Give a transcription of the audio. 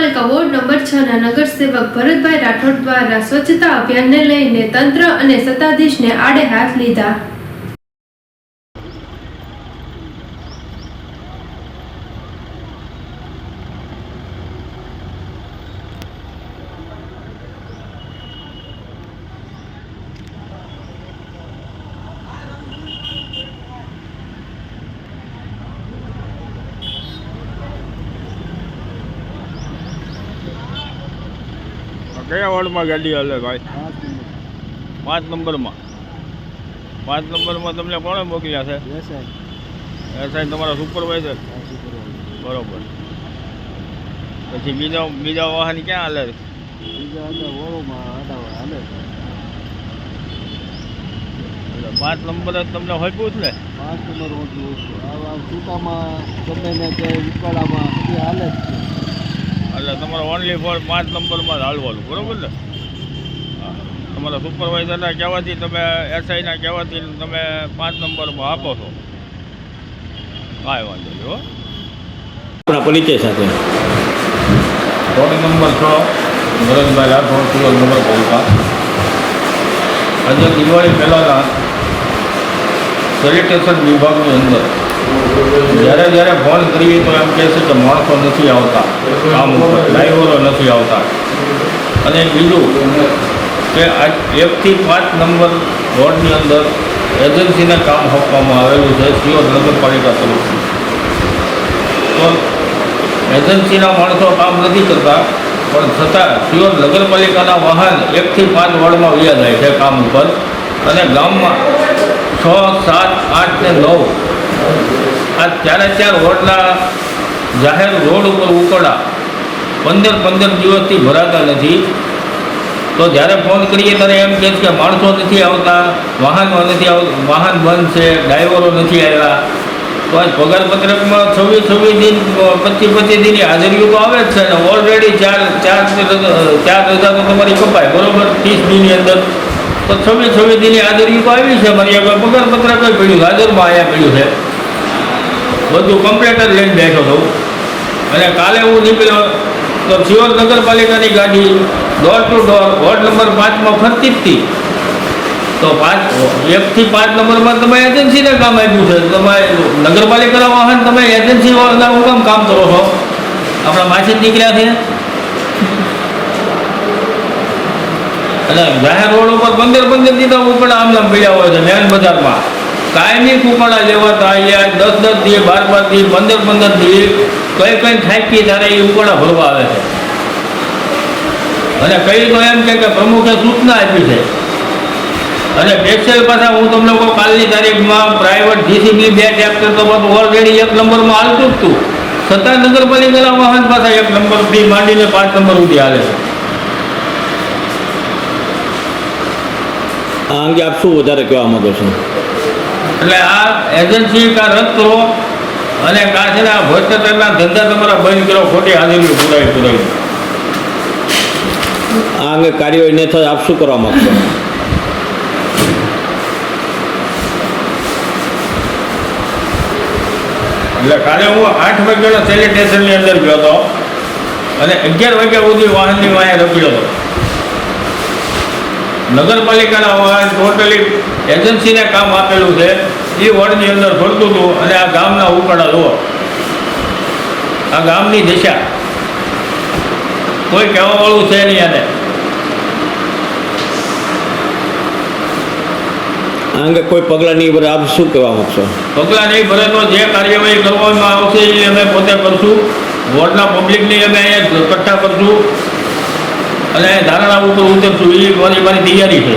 નગરપાલિકા ward number છ ના નગરસેવક ભરતભાઈ રાઠોડ દ્વારા સ્વચ્છતા અભિયાનને લઈને તંત્ર અને સત્તાધીશને આડે હાથ લીધા. કયા વોર્ડમાં ગાડી હાલે ભાઈ? પાંચ નંબરમાં? પાંચ નંબરમાં તમને કોણે મોકલ્યા છે? એસઆઈ તમારા સુપરવાઇઝર? બરોબર. પછી બીજા બીજા વાહન ક્યાં હાલે? પાંચ નંબર જ તમને હોપ્યું જ ને પાંચ નંબર આ સૂકામાં ગમે ને કે ઉકાળામાં હાલે જ છે. એટલે તમારે ઓનલી ફોર પાંચ નંબરમાં જ હાલવાનું બરાબર ને? તમારા સુપરવાઇઝરના કહેવાથી તમે એસઆઈના કહેવાથી તમે પાંચ નંબરમાં આપો છો. કાંઈ વાંધો નહીં હો. આપણા પરિચય સાથે. વોર્ડ નંબર છ? નરેન્દ્રભાઈ રાઠોડ સુરત નગરપાલિકા આજે દિવાળી પહેલાંના સેનિટેશન વિભાગની અંદર. જ્યારે જ્યારે ફોન કરીએ તો એમ કહે છે કે માણસો નથી આવતા. કામ ઉપર ડ્રાઈવરો નથી આવતા. અને બીજું કે આ એકથી પાંચ નંબર વોર્ડની અંદર એજન્સીને કામ આપવામાં આવેલું છે સીઓ નગરપાલિકા તરફથી. તો એજન્સીના માણસો કામ નથી કરતા, પણ છતાં સીઓ નગરપાલિકાના વાહન એકથી પાંચ વોર્ડમાં વ્યા જાય છે કામ ઉપર. અને ગામમાં છ, સાત, આઠ ને નવ આ ચારે ચાર હોટલા જાહેર રોડ ઉપર ઉકળા પંદર પંદર દિવસથી ભરાતા નથી. તો જ્યારે ફોન કરીએ ત્યારે એમ કહે કે માણસો નથી આવતા, વાહનો નથી આવતા વાહન બંધ છે, ડ્રાઈવરો નથી આવ્યા. તો આજ પગાર છવ્વીસ છવ્વીસ દિન, પચીસ પચીસ દિનની હાજરીઓ તો આવે જ છે ને. ઓલરેડી ચાર ચાર ચાર રજા તો તમારી કપાય, બરાબર? ત્રીસ દિનની અંદર. તો છવ્વીસ છવ્વીસ દિનની હાજરીઓ તો આવી છે. મારી આગળ પગાર પડ્યું હાજરમાં આવ્યા પડ્યું છે. બધું કમ્પ્લેટ જ લઈને બેઠો છું. અને કાલે હું નીકળ્યો તો સિયોર નગરપાલિકાની ગાડી door to door ward number પાંચમાં ફરતી જ હતી. તો પાંચ એકથી પાંચ નંબરમાં તમે એજન્સીને કામ આપ્યું છે. તમે નગરપાલિકાના વાહન, તમે એજન્સી વાળાના હું કામ કામ કરો છો? આપણા માસી નીકળ્યા છે. અને જાહેર રોડ ઉપર પંદર પંદર દીધા ઉપર આમ નામ પડ્યા હોય છે, મેન બજારમાં. કાયમી કુકડા જેવા અહીંયા દસ દસ દી બાર બાર દી પંદર પંદર દી કઈ કઈ થાકી ત્યારે એ ઉકડા ભરવા આવે છે. અને કઈ તો એમ કે પ્રમુખે સૂચના આપી છે. અને ટેક્સેલ પાછા હું તમને કહું, કાલની તારીખમાં પ્રાઇવેટ જીસીબી બે ટ્રેક્ટર તો બધું ઓલરેડી એક નંબરમાં હાલતું જ હતું છતાં નગરપાલિકાના વાહન પાછા એક નંબરથી માંડીને પાંચ નંબર સુધી હાલે છે. આ અંગે આપ શું વધારે કહેવા માંગો છો? એટલે આ એજન્સી કા રદ કરો અને કાં છે ને આ ભ્રષ્ટાચારના ધંધા તમારા બંધ કરો ખોટી હાજરી પુરાવી પુરાવી આ અંગે કાર્યવાહી ન થાય આપ શું કરવા માંગશો? એટલે કાલે હું આઠ વાગ્યાના સેનિટેશનની અંદર ગયો હતો અને અગિયાર વાગ્યા સુધી વાહનની વાંહે રખ્યો હતો. નગરપાલિકાના વાહન ટોટલી એજન્સીને કામ આપેલું છે. એ વોર્ડની અંદર ફરતું હતું અને આ ગામના ઉકાળા જુઓ આ ગામની દિશા. કોઈ કહેવાવાળું છે નહીં આને. આ અંગે કોઈ પગલાં નહીં ભરે આપ શું કહેવા માગશો પગલાં નહીં ભરે તો જે કાર્યવાહી કરવામાં આવશે એ અમે પોતે કરશું. વોર્ડના પબ્લિકની અમે અહીંયા એકઠા કરશું. અને ધારણા ઉપર ઉતરશું એ મારી મારી તૈયારી છે.